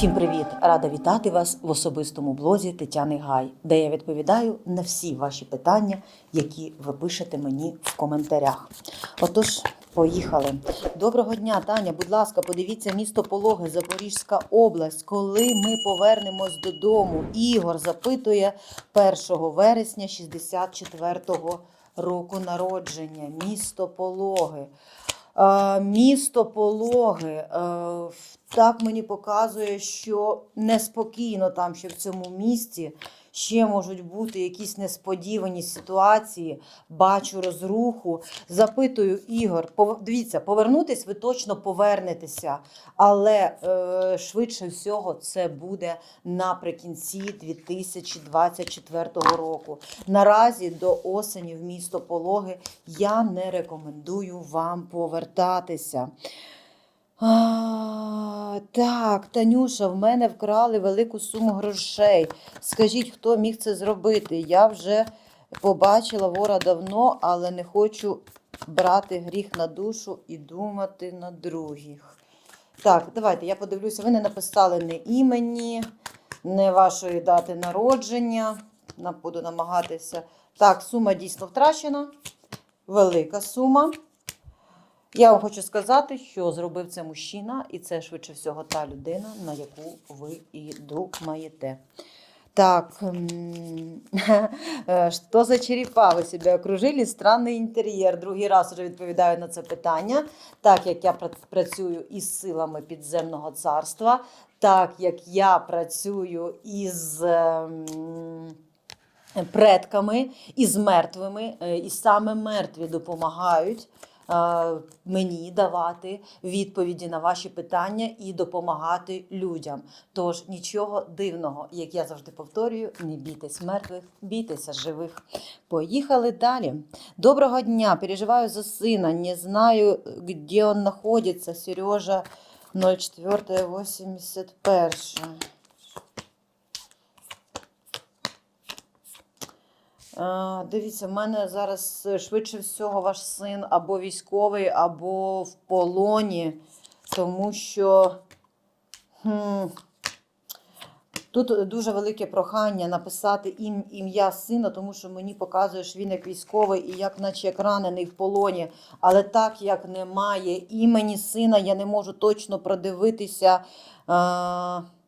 Всім привіт! Рада вітати вас в особистому блозі Тетяни Гай, де я відповідаю на всі ваші питання, які ви пишете мені в коментарях. Отож, поїхали. Доброго дня, Таня. Будь ласка, подивіться місто Пологи, Запорізька область. Коли ми повернемось додому? Ігор запитує 1 вересня 64-го року народження. Місто Пологи. Е, Місто Пологи е, так мені показує, що неспокійно там ще в цьому місті. Ще можуть бути якісь несподівані ситуації. Бачу розруху. Запитую Ігор, дивіться, повернутись ви точно повернетеся, але е, швидше всього це буде наприкінці 2024 року. Наразі до осені в місто Пологи я не рекомендую вам повертатися. А, так, Танюша, в мене вкрали велику суму грошей. Скажіть, хто міг це зробити? Я вже побачила вора давно, але не хочу брати гріх на душу і думати на других. Так, давайте я подивлюся. Ви не написали не імені, не вашої дати народження. На- Буду намагатися. Так, сума дійсно втрачена. Велика сума. Я вам хочу сказати, що зробив це мужчина, і це швидше всього та людина, на яку ви і думаєте. Так, е, що за черепа ви себе окружили? Странний інтер'єр. Другий раз вже відповідаю на це питання. Так як я працюю із силами підземного царства, так як я працюю із. ем, Предками із мертвими, е, і саме мертві допомагають мені давати відповіді на ваші питання і допомагати людям. Тож нічого дивного, як я завжди повторюю, не бійтесь мертвих, бійтеся живих. Поїхали далі. Доброго дня, переживаю за сина, не знаю, де він знаходиться. Сережа 0481. Дивіться, в мене зараз е, швидше всього ваш син або військовий, або в полоні, тому що хм, тут дуже велике прохання написати ім, ім'я сина, тому що мені показує, що він як військовий і як наче як ранений в полоні. Але так як немає імені сина, я не можу точно продивитися. Е,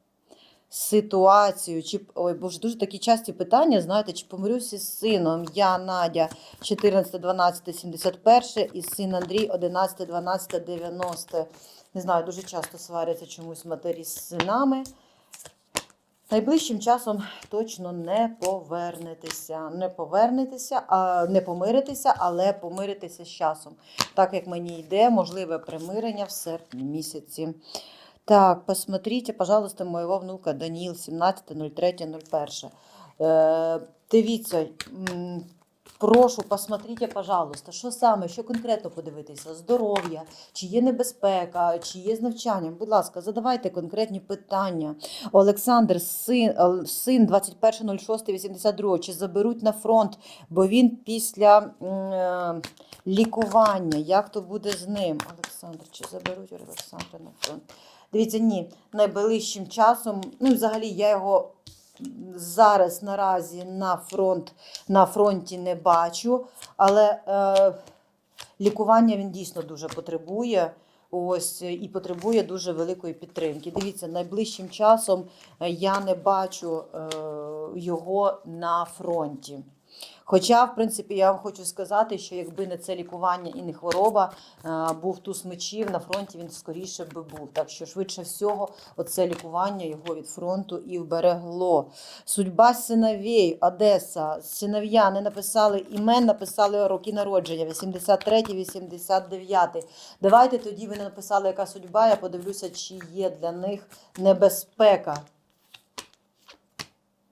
ситуацію. Чи ой, бо ж дуже такі часті питання, знаєте, чи помирюся з сином? Я Надя 14 12 71 і син Андрій 11 12 90. Не знаю, дуже часто сваряться чомусь матері з синами. Найближчим часом точно не повернетеся. Не повернетеся, а не помиритеся, але помиритеся з часом. Так як мені йде, можливе примирення в серпні місяці. Так, посмотрите, пожалуйста, моего внука Даніл 17.03.01. Е, дивіться, прошу, посмотрите, пожалуйста, що саме, що конкретно подивитися? Здоров'я, чи є небезпека, чи є з навчанням? Будь ласка, задавайте конкретні питання. Олександр, син, е, син 21.06.82, чи заберуть на фронт, бо він після е, лікування. Як то буде з ним? Олександр, чи заберуть Олександра на фронт? Дивіться, ні, найближчим часом, ну взагалі я його зараз наразі на фронт на фронті не бачу, але е, лікування він дійсно дуже потребує. Ось і потребує дуже великої підтримки. Дивіться, найближчим часом е, я не бачу е, його на фронті. Хоча, в принципі, я вам хочу сказати, що якби не це лікування і не хвороба, е, був туз мечів на фронті, він скоріше би був. Так що, швидше всього, оце лікування його від фронту і вберегло. Судьба синовей, Одеса. Синов'я не написали імен, написали роки народження 83, 89. Давайте тоді ви не написали, яка судьба. Я подивлюся, чи є для них небезпека.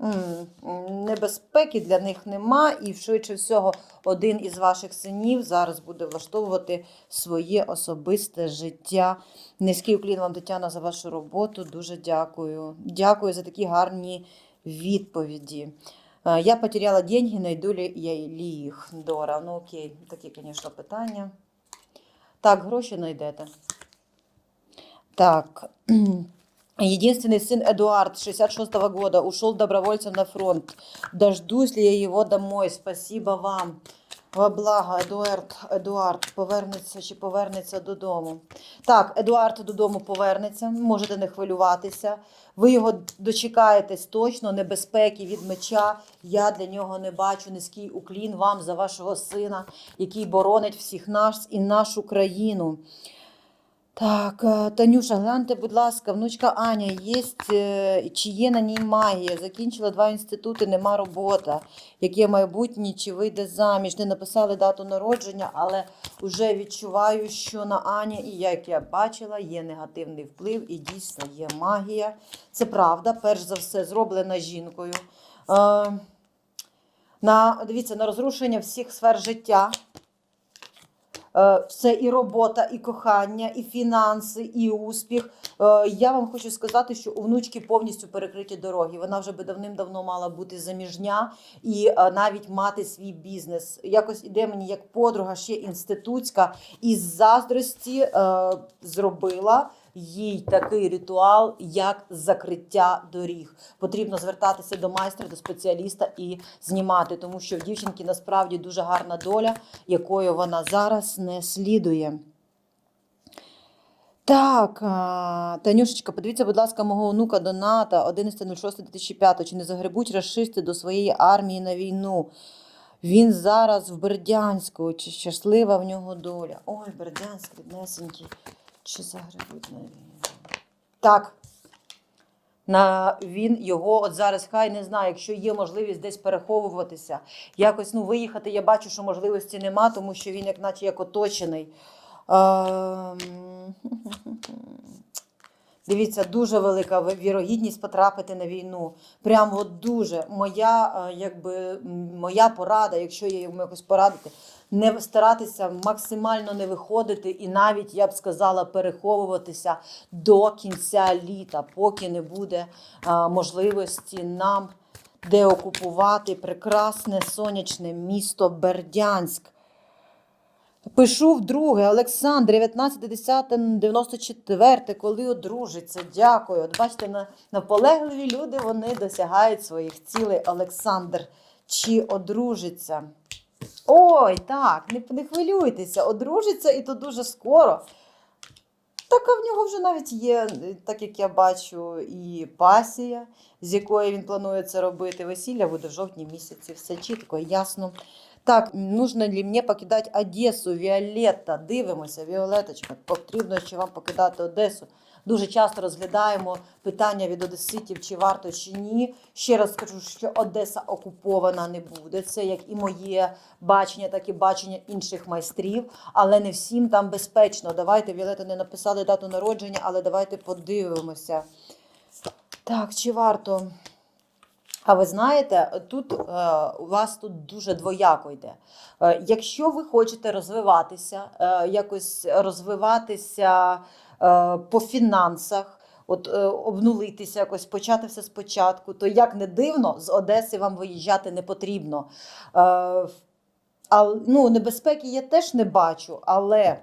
Небезпеки для них нема, і швидше всього один із ваших синів зараз буде влаштовувати своє особисте життя. Низький уклін вам, Тетяна, за вашу роботу. Дуже дякую. Дякую за такі гарні відповіді. Е, Я потеряла деньги, найду ли я їх? Дора. Ну окей, такі, звісно, питання. Так, гроші знайдете. Так. Единственный сын Эдуард, 66 года, ушел добровольцем на фронт. Дождусь ли я его домой? Спасибо вам. Во благо, Едуард, Едуард повернеться чи повернеться додому. Так, Едуард додому повернеться, можете не хвилюватися. Ви його дочекаєтесь точно, небезпеки від меча. Я для нього не бачу низький уклін вам за вашого сина, який боронить всіх нас і нашу країну. Так, е, Танюша, гляньте, будь ласка, внучка Аня, є, е, чи є на ній магія? Закінчила два інститути, нема робота. Яке майбутнє, чи вийде заміж? Не написали дату народження, але вже відчуваю, що на Ані, і як я бачила, є негативний вплив і дійсно є магія. Це правда, перш за все, зроблена жінкою. Е, на, дивіться, на розрушення всіх сфер життя. Це і робота, і кохання, і фінанси, і успіх. Е, Я вам хочу сказати, що у внучки повністю перекриті дороги. Вона вже би давним-давно мала бути заміжня і е, навіть мати свій бізнес. Якось іде мені як подруга, ще інститутська, із заздрості е, зробила. Їй такий ритуал, як закриття доріг. Потрібно звертатися до майстра, до спеціаліста і знімати, тому що в дівчинки насправді дуже гарна доля, якою вона зараз не слідує. Так, Танюшечка, подивіться, будь ласка, мого онука Доната 11.06.2005. Чи не загребуть расисти до своєї армії на війну? Він зараз в Бердянську. Чи щаслива в нього доля? Ой, Бердянськ, ріднесенький. Чи загребуть на війну? Так. На він його от зараз хай не знаю, якщо є можливість десь переховуватися, якось ну виїхати. Я бачу, що можливості нема, тому що він, як наче як оточений. Ем, Дивіться, дуже велика вірогідність потрапити на війну. Прямо от дуже. Моя, е, якби, моя порада, якщо є йому якось порадити, не старатися максимально не виходити і навіть, я б сказала, переховуватися до кінця літа, поки не буде а, можливості нам деокупувати прекрасне сонячне місто Бердянськ. Пишу вдруге, Олександр, 19.10.94, коли одружиться. Дякую. От бачите, на, наполегливі люди вони досягають своїх цілей. Олександр, чи одружиться? Ой, так, не, не хвилюйтеся, одружиться і то дуже скоро. Так, а в нього вже навіть є, так як я бачу, і пасія, з якої він планує це робити. Весілля буде в жовтні місяці. Все чітко, ясно. Так, нужно ли мені покидати Одесу, Віолетта? Дивимося, Віолеточка, потрібно чи вам покидати Одесу. Дуже часто розглядаємо питання від одеситів, чи варто, чи ні. Ще раз скажу, що Одеса окупована не буде. Це як і моє бачення, так і бачення інших майстрів, але не всім там безпечно. Давайте, Віолетта, не написали дату народження, але давайте подивимося. Так, чи варто? А ви знаєте, тут е, у вас тут дуже двояко йде. Е, якщо ви хочете розвиватися, е, якось розвиватися по фінансах, от обнулитися, якось почати все спочатку, то як не дивно, з Одеси вам виїжджати не потрібно. Е, а, ну, небезпеки я теж не бачу, але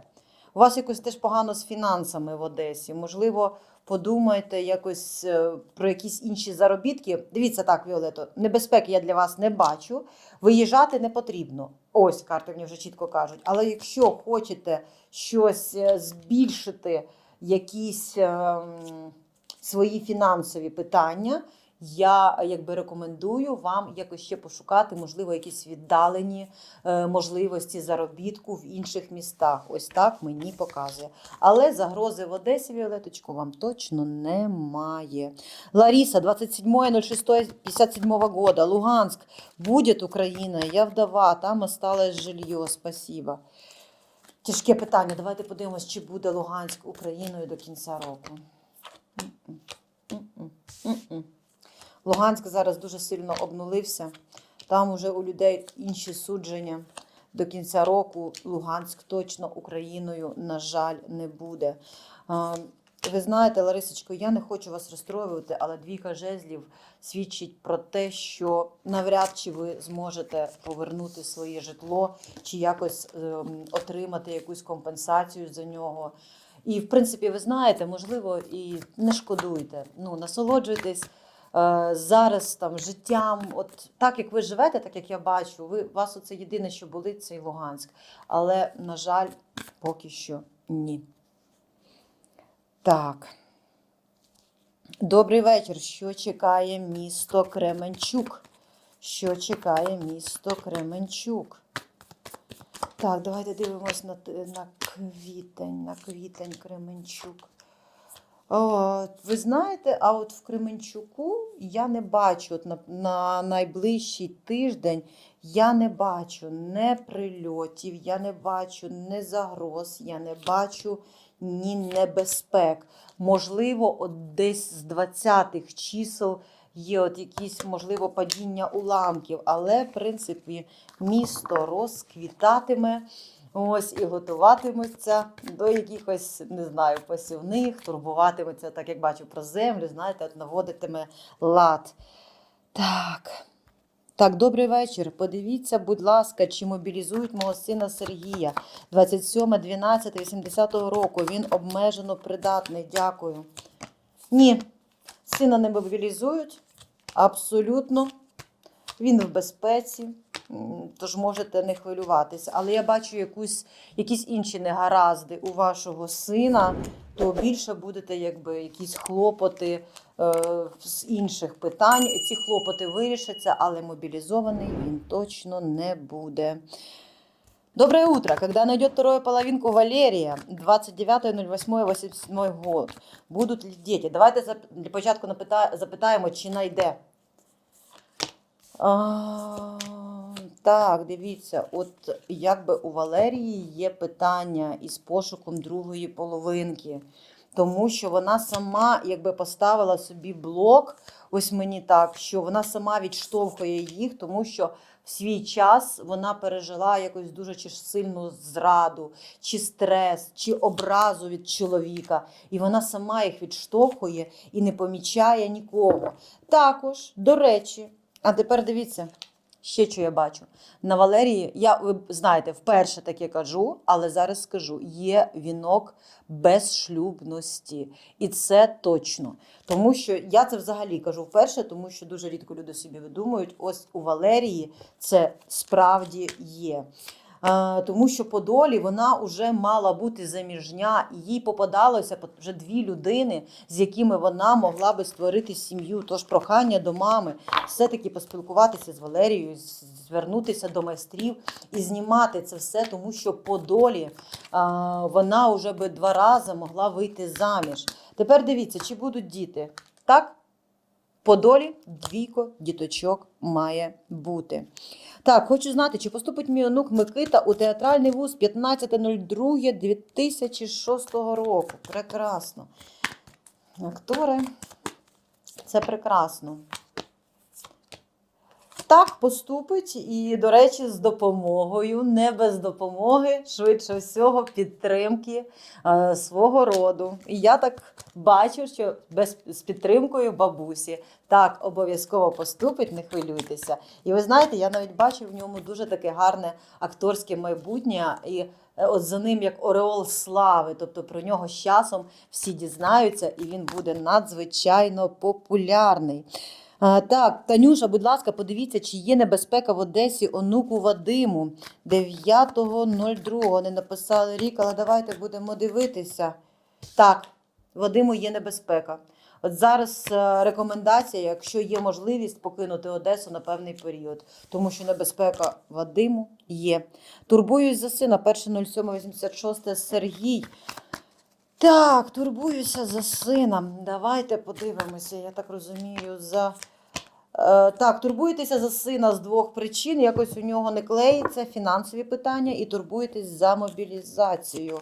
у вас якось теж погано з фінансами в Одесі. Можливо, подумайте якось е, про якісь інші заробітки. Дивіться так, Віолето, небезпеки я для вас не бачу. Виїжджати не потрібно. Ось карти мені вже чітко кажуть. Але якщо хочете щось е, збільшити, якісь е, свої фінансові питання, я якби рекомендую вам якось ще пошукати, можливо, якісь віддалені е, можливості заробітку в інших містах. Ось так мені показує. Але загрози в Одесі, Віолеточку, вам точно немає. Лариса, 27.06.57 года, Луганск, будет Україна, я вдова, там осталось жилье, спасибо. Тяжке питання. Давайте подивимось, чи буде Луганськ Україною до кінця року. М-м, м-м. Луганськ зараз дуже сильно обнулився. Там уже у людей інші судження. До кінця року Луганськ точно Україною, на жаль, не буде. Ви знаєте, Ларисочко, я не хочу вас розстроювати, але двійка жезлів свідчить про те, що навряд чи ви зможете повернути своє житло чи якось ем, отримати якусь компенсацію за нього. І, в принципі, ви знаєте, можливо, і не шкодуйте. Ну, насолоджуйтесь зараз там життям. От так як ви живете, так як я бачу, ви вас оце єдине, що болить, це і Луганськ. Але, на жаль, поки що ні. Так. Добрий вечір. Що чекає місто Кременчук? Що чекає місто Кременчук? Так, давайте дивимось на, на квітень, на квітень Кременчук. О, ви знаєте, а от в Кременчуку я не бачу от на, на найближчий тиждень я не бачу не прильотів, я не бачу не загроз, я не бачу ні небезпек. Можливо, от десь з 20-х чисел є от якісь, можливо, падіння уламків, але, в принципі, місто розквітатиме. Ось і готуватиметься до якихось, не знаю, посівних, турбуватиметься, так як бачу, про землю, знаєте, наводитиме лад. Так. Так, добрий вечір. Подивіться, будь ласка, чи мобілізують мого сина Сергія 27.12.80 року. Він обмежено придатний. Дякую. Ні, сина не мобілізують. Абсолютно. Він в безпеці, тож можете не хвилюватися. Але я бачу якусь, якісь інші негаразди у вашого сина, то більше будете якби якісь хлопоти е, з інших питань. Ці хлопоти вирішаться, але мобілізований він точно не буде. Доброе утро. Когда найдет вторую половинку Валерия, 29.08.87 год, будуть ли діти? Давайте для початку запитаємо, чи найде. А, так, дивіться, от якби у Валерії є питання із пошуком другої половинки, тому що вона сама якби поставила собі блок, ось мені так, що вона сама відштовхує їх, тому що в свій час вона пережила якось дуже чи сильну зраду, чи стрес, чи образу від чоловіка, і вона сама їх відштовхує і не помічає нікого. Також, до речі, а тепер дивіться, ще що я бачу. На Валерії, я ви знаєте, вперше таке кажу, але зараз скажу: є вінок безшлюбності. І це точно. Тому що я це взагалі кажу вперше, тому що дуже рідко люди собі видумують. Ось у Валерії це справді є. Тому що по долі вона вже мала бути заміжня, і їй попадалося вже дві людини, з якими вона могла би створити сім'ю. Тож прохання до мами все-таки поспілкуватися з Валерією, звернутися до майстрів і знімати це все, тому що по долі вона вже би два рази могла вийти заміж. Тепер дивіться, чи будуть діти. Так? По долі двійко діточок має бути. Так, хочу знати, чи поступить мій онук Микита у театральний вуз 15.02.2006 року. Прекрасно. Актори. Це прекрасно. Так, поступить, і, до речі, з допомогою, не без допомоги, швидше всього, підтримки е, свого роду. І я так бачу, що без, з підтримкою бабусі так обов'язково поступить, не хвилюйтеся. І ви знаєте, я навіть бачу в ньому дуже таке гарне акторське майбутнє. І е, от за ним як Ореол слави, тобто про нього з часом всі дізнаються, і він буде надзвичайно популярний. А, так, Танюша, будь ласка, подивіться, чи є небезпека в Одесі онуку Вадиму 9.02. Не написали рік, але давайте будемо дивитися. Так, Вадиму є небезпека. От зараз е, рекомендація, якщо є можливість покинути Одесу на певний період, тому що небезпека Вадиму є. Турбуюсь за сина 1.07.86 Сергій. Так, турбуюся за сина. Давайте подивимося, я так розумію, за. Е, так, турбуєтеся за сина з двох причин. Якось у нього не клеїться фінансові питання і турбуєтесь за мобілізацію.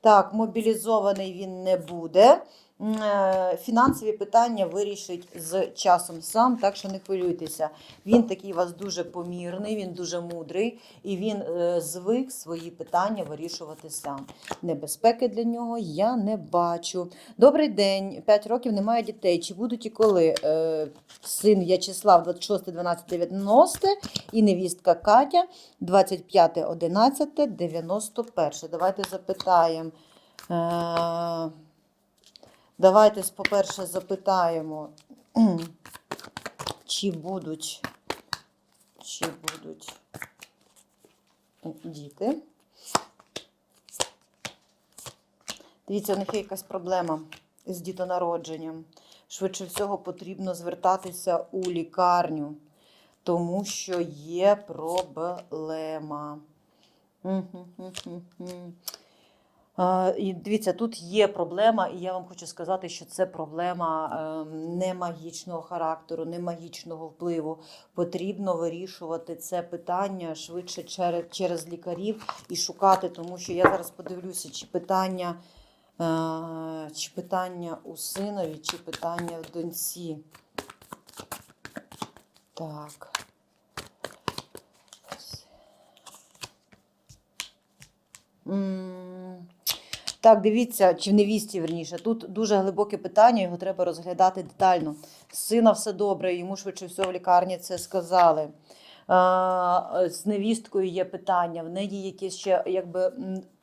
Так, мобілізований він не буде. Е, Фінансові питання вирішить з часом сам, так що не хвилюйтеся. Він такий у вас дуже помірний, він дуже мудрий і він е, звик свої питання вирішувати сам. Небезпеки для нього я не бачу. Добрий день, 5 років немає дітей. Чи будуть і коли е, син В'ячеслав 26 12 90 і невістка Катя 25 11 91. Давайте запитаємо. Давайте, по-перше, запитаємо, чи будуть, чи будуть діти. Дивіться, у них є якась проблема з дітонародженням. Швидше всього потрібно звертатися у лікарню, тому що є проблема. А, І дивіться, тут є проблема, і я вам хочу сказати, що це проблема ем, не магічного характеру, не магічного впливу. Потрібно вирішувати це питання швидше через, через лікарів і шукати, тому що я зараз подивлюся, чи питання, е, чи питання у синові, чи питання в доньці. Так. М, Так, дивіться, чи в невісті верніше. Тут дуже глибоке питання, його треба розглядати детально. Сина все добре, йому швидше всього в лікарні це сказали. З невісткою є питання, в неї якесь ще якби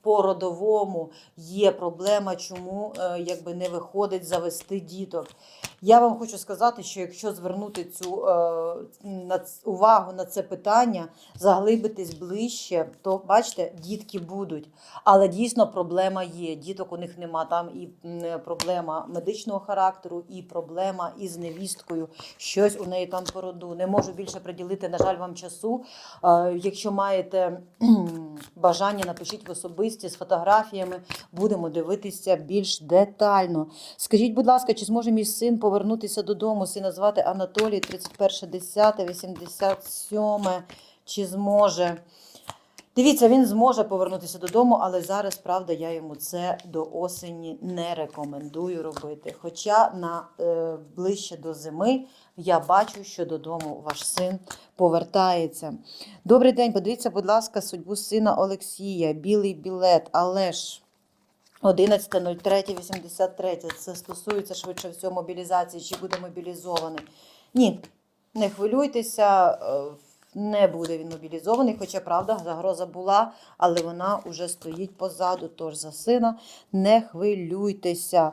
по родовому є проблема, чому е, якби не виходить завести діток. Я вам хочу сказати, що якщо звернути цю е, увагу на це питання, заглибитись ближче, то бачите, дітки будуть. Але дійсно проблема є. Діток у них нема. Там і проблема медичного характеру, і проблема із невісткою. Щось у неї там по роду. Не можу більше приділити, на жаль, вам часу. Е, Якщо маєте бажання, напишіть в особисті з фотографіями. Будемо дивитися більш детально. Скажіть, будь ласка, чи зможе мій син повернутися додому? Сина звати Анатолій, 31.10.87. Чи зможе? Дивіться, він зможе повернутися додому, але зараз, правда, я йому це до осені не рекомендую робити. Хоча на е, ближче до зими я бачу, що додому ваш син повертається. Добрий день, подивіться, будь ласка, судьбу сина Олексія, білий білет, але ж. 11.03.83. Це стосується швидше всього мобілізації, чи буде мобілізований. Ні, не хвилюйтеся, е, не буде він мобілізований, хоча правда, загроза була, але вона вже стоїть позаду. Тож за сина не хвилюйтеся.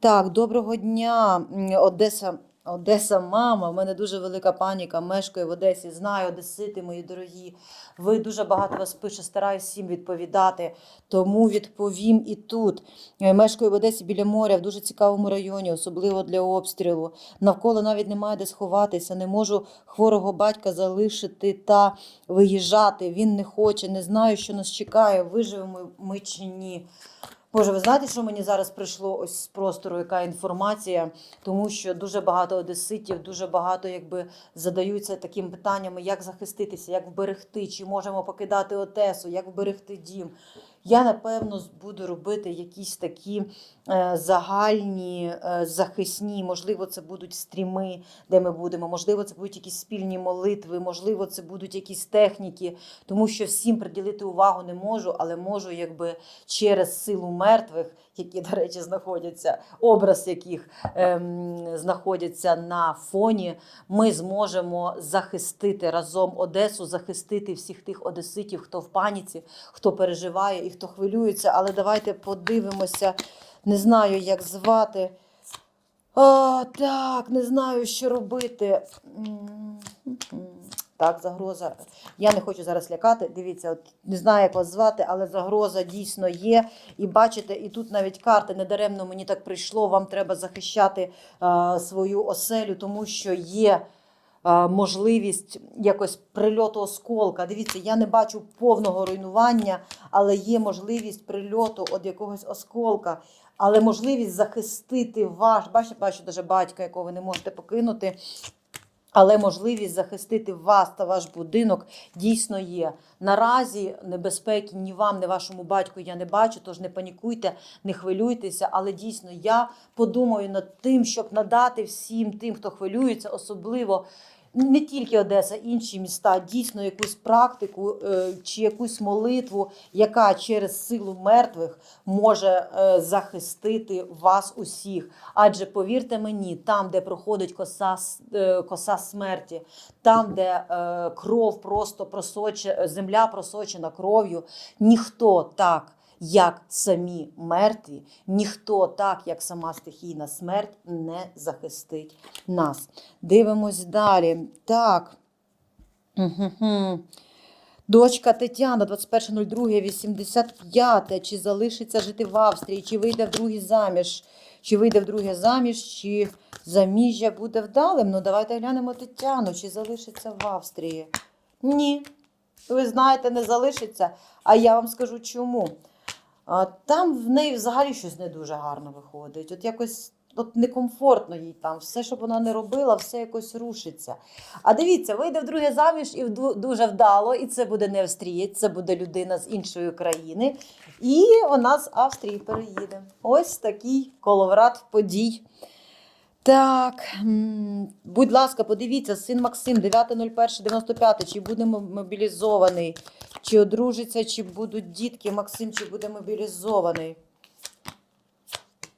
Так, доброго дня, Одеса. Одеса, мама, в мене дуже велика паніка. Мешкаю в Одесі. Знаю, Одесити, мої дорогі. Ви дуже багато вас пише, стараюсь всім відповідати. Тому відповім і тут. Е, Мешкаю в Одесі біля моря, в дуже цікавому районі, особливо для обстрілу. Навколо навіть немає де сховатися. Не можу хворого батька залишити та виїжджати. Він не хоче, не знаю, що нас чекає. Виживемо ми чи ні. Боже, ви знаєте, що мені зараз прийшло ось з простору, яка інформація, тому що дуже багато одеситів, дуже багато якби задаються таким питаннями, як захиститися, як вберегти, чи можемо покидати Одесу, як вберегти дім. Я напевно буду робити якісь такі е, загальні е, захисні, можливо, це будуть стріми, де ми будемо, можливо, це будуть якісь спільні молитви, можливо, це будуть якісь техніки, тому що всім приділити увагу не можу, але можу якби через силу мертвих, які, до речі, знаходяться, образ яких ем, знаходяться на фоні, ми зможемо захистити разом Одесу, захистити всіх тих одеситів, хто в паніці, хто переживає і хто хвилюється. Але давайте подивимося, не знаю, як звати. О, так, не знаю, що робити. Так, загроза. Я не хочу зараз лякати. Дивіться, от не знаю, як вас звати, але загроза дійсно є. І бачите, і тут навіть карти недаремно мені так прийшло. Вам треба захищати е, свою оселю, тому що є е, можливість якось прильоту осколка. Дивіться, я не бачу повного руйнування, але є можливість прильоту від якогось осколка. Але можливість захистити ваш, бачите, бачу даже батька, якого ви не можете покинути. Але можливість захистити вас та ваш будинок дійсно є. Наразі небезпеки ні вам, ні вашому батьку я не бачу, тож не панікуйте, не хвилюйтеся. Але дійсно я подумаю над тим, щоб надати всім тим, хто хвилюється, особливо не тільки Одеса, інші міста, дійсно якусь практику е, чи якусь молитву, яка через силу мертвих може е, захистити вас усіх. Адже повірте мені, там, де проходить коса, е, коса смерті, там, де кров просто просоче, земля просочена кров'ю, ніхто так як самі мертві, ніхто так, як сама стихійна смерть, не захистить нас. Дивимось далі. Так. Дочка Тетяна, 21.02.85. Чи залишиться жити в Австрії, чи вийде в другий заміж, чи вийде в друге заміж, чи заміжжя буде вдалим? Ну, давайте глянемо Тетяну, чи залишиться в Австрії. Ні. Ви знаєте, не залишиться. А я вам скажу чому. Там в неї взагалі щось не дуже гарно виходить. От якось от некомфортно їй там. Все, що вона не робила, все якось рушиться. А дивіться, вийде в друге заміж і дуже вдало, і це буде не австрієць, це буде людина з іншої країни. І вона з Австрії переїде. Ось такий коловрат подій. Так, будь ласка, подивіться, син Максим, 9.01.95, чи буде мобілізований, чи одружиться, чи будуть дітки. Максим, чи буде мобілізований.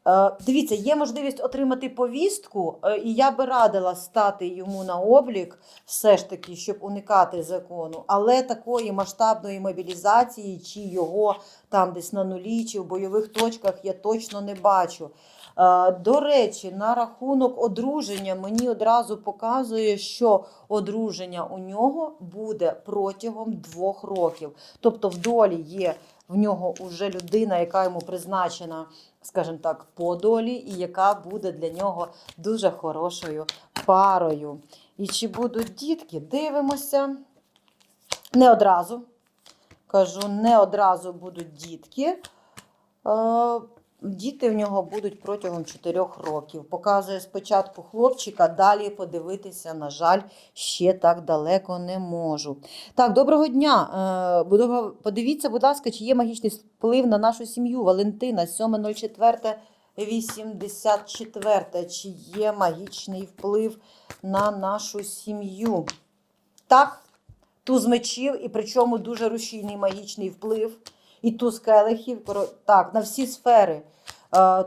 Е, Дивіться, є можливість отримати повістку, е, і я би радила стати йому на облік, все ж таки, щоб уникати закону. Але такої масштабної мобілізації, чи його там десь на нулі, чи в бойових точках я точно не бачу. Е, До речі, на рахунок одруження мені одразу показує, що одруження у нього буде протягом двох років. Тобто в долі є в нього вже людина, яка йому призначена, скажімо так, по долі, і яка буде для нього дуже хорошою парою. І чи будуть дітки? Дивимося. Не одразу. Кажу, не одразу будуть дітки. Діти в нього будуть протягом 4 років. Показує спочатку хлопчика, далі подивитися, на жаль, ще так далеко не можу. Так, доброго дня. Е, Подивіться, будь ласка, чи є магічний вплив на нашу сім'ю. Валентина, 7.04.84. Чи є магічний вплив на нашу сім'ю? Так, туз мечів, і причому дуже рушійний магічний вплив. І туз келихів. Коро- Так, на всі сфери. Е,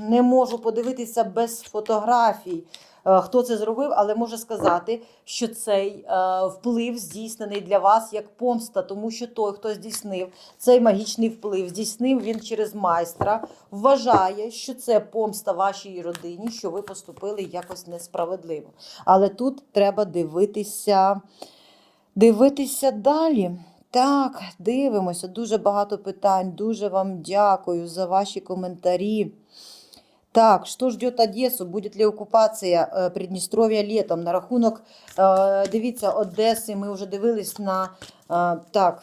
Не можу подивитися без фотографій, е, хто це зробив, але можу сказати, що цей е, вплив здійснений для вас як помста, тому що той, хто здійснив цей магічний вплив, здійснив він через майстра, вважає, що це помста вашій родині, що ви поступили якось несправедливо. Але тут треба дивитися, дивитися далі. Так, дивимося. Дуже багато питань. Дуже вам дякую за ваші коментарі. Так, что ждет Одессу? Будет ли окупація е, Придністров'я літом? На рахунок, е, дивіться, Одеси ми вже дивились на е, так,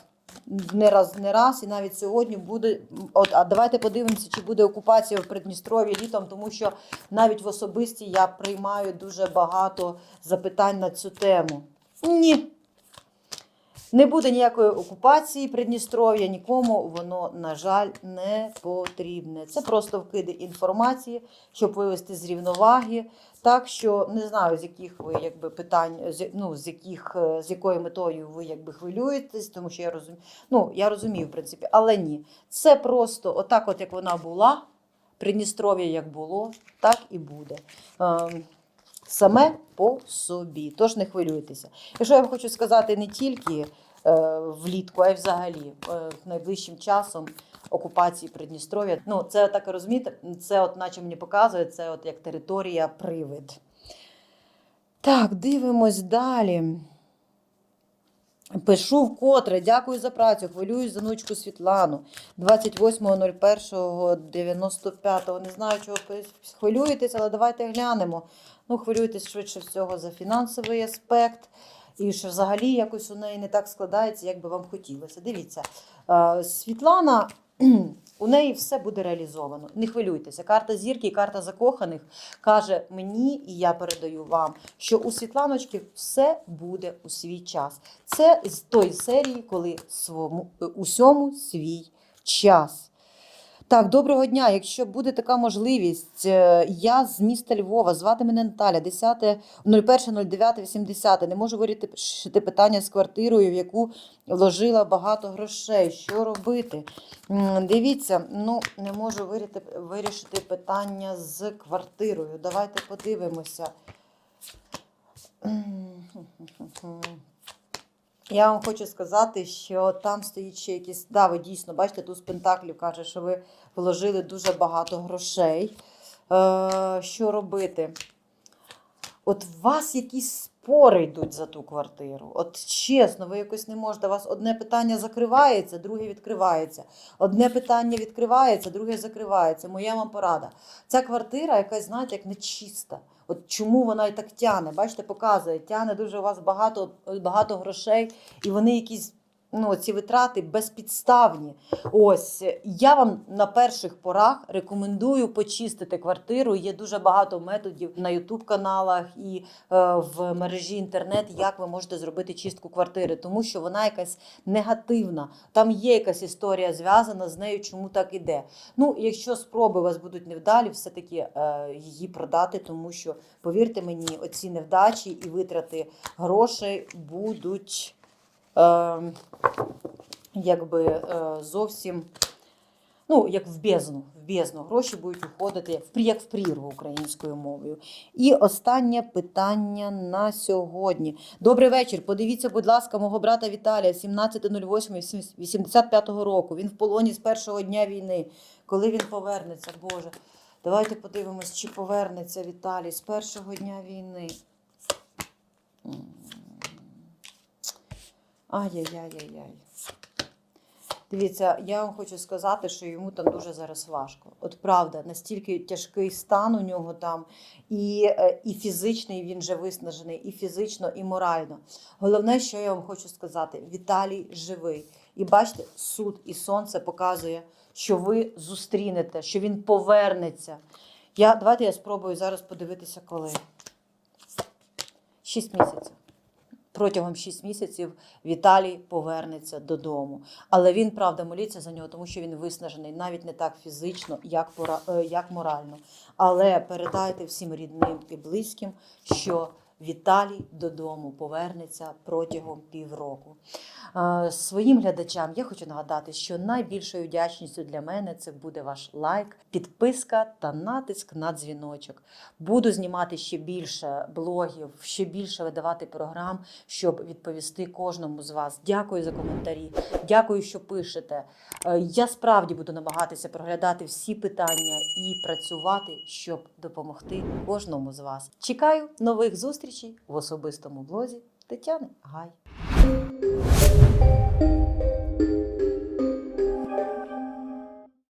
не раз, не раз, і навіть сьогодні буде. От, а давайте подивимося, чи буде окупація в Придністров'ї літом, тому що навіть в особисті я приймаю дуже багато запитань на цю тему. Ні. Не буде ніякої окупації Придністров'я, нікому воно, на жаль, не потрібне. Це просто вкиди інформації, щоб вивести з рівноваги. Так що не знаю, з яких ви якби питань, ну, з яких е, з якою метою ви якби хвилюєтесь, тому що я розумію. Ну, я розумію, в принципі, але ні. Це просто отак, от як вона була, Придністров'я як було, так і буде. Саме по собі. Тож не хвилюйтеся. І що я вам хочу сказати не тільки е, влітку, а й взагалі е, найближчим часом окупації Придністров'я. Ну, це так розумієте, це, от, наче мені показує, це от як територія привид. Так, дивимось далі. Пишу вкотре, дякую за працю. Хвилююсь за внучку Світлану. 28.01.95. Не знаю, чого хвилюєтесь, але давайте глянемо. Ну, хвилюєтесь швидше всього за фінансовий аспект. І що взагалі якось у неї не так складається, як би вам хотілося. Дивіться, е, Світлана, у неї все буде реалізовано. Не хвилюйтеся. Карта зірки і карта закоханих каже мені, і я передаю вам, що у Світланочки все буде у свій час. Це з тої серії, коли свому, усьому свій час. Так, доброго дня. Якщо буде така можливість, е, я з міста Львова, звати мене Наталя, 10, 01.09.80. Не можу вирішити питання з квартирою, в яку вложила багато грошей. Що робити? Дивіться, ну не можу вирішити питання з квартирою. Давайте подивимося. Я вам хочу сказати, що там стоїть ще якісь. Да, ви дійсно бачите, тут з Пентаклів каже, що ви вложили дуже багато грошей. Е, що робити? От у вас якісь спори йдуть за ту квартиру. От чесно, ви якось не можете. У вас одне питання закривається, друге відкривається. Одне питання відкривається, друге закривається. Моя вам порада. Ця квартира якась, знаєте, як нечиста. От чому вона і так тяне? Бачите, показує, тяне дуже у вас багато, багато грошей, і вони якісь. Ну, ці витрати безпідставні. Ось я вам на перших порах рекомендую почистити квартиру. Є дуже багато методів на Ютуб каналах і е, в мережі інтернет, як ви можете зробити чистку квартири, тому що вона якась негативна. Там є якась історія зв'язана з нею, чому так іде. Ну, якщо спроби у вас будуть невдалі, все-таки е, її продати, тому що, повірте мені, оці невдачі і витрати грошей будуть якби е, зовсім. Ну, як в бездну, в бездну гроші будуть уходити як в прірву українською мовою. І останнє питання на сьогодні. Добрий вечір. Подивіться, будь ласка, мого брата Віталія 17.08.85 року. Він в полоні з першого дня війни. Коли він повернеться, Боже. Давайте подивимось, чи повернеться Віталій з першого дня війни. Ай-яй-яй-яй-яй. Дивіться, я вам хочу сказати, що йому там дуже зараз важко. От правда, настільки тяжкий стан у нього там, і, е, і фізичний він вже виснажений, і фізично, і морально. Головне, що я вам хочу сказати: Віталій живий. І бачите, суд і сонце показує, що ви зустрінете, що він повернеться. Я, давайте я спробую зараз подивитися, коли. Шість місяців. Протягом 6 місяців Віталій повернеться додому. Але він, правда, моліться за нього, тому що він виснажений навіть не так фізично, як, е, як морально. Але передайте всім рідним і близьким, що Віталій додому повернеться протягом півроку. Е, Своїм глядачам я хочу нагадати, що найбільшою вдячністю для мене це буде ваш лайк, підписка та натиск на дзвіночок. Буду знімати ще більше блогів, ще більше видавати програм, щоб відповісти кожному з вас. Дякую за коментарі, дякую, що пишете. Е, Я справді буду намагатися проглядати всі питання і працювати, щоб допомогти кожному з вас. Чекаю нових зустрічей в особистому блозі Тетяни Гай.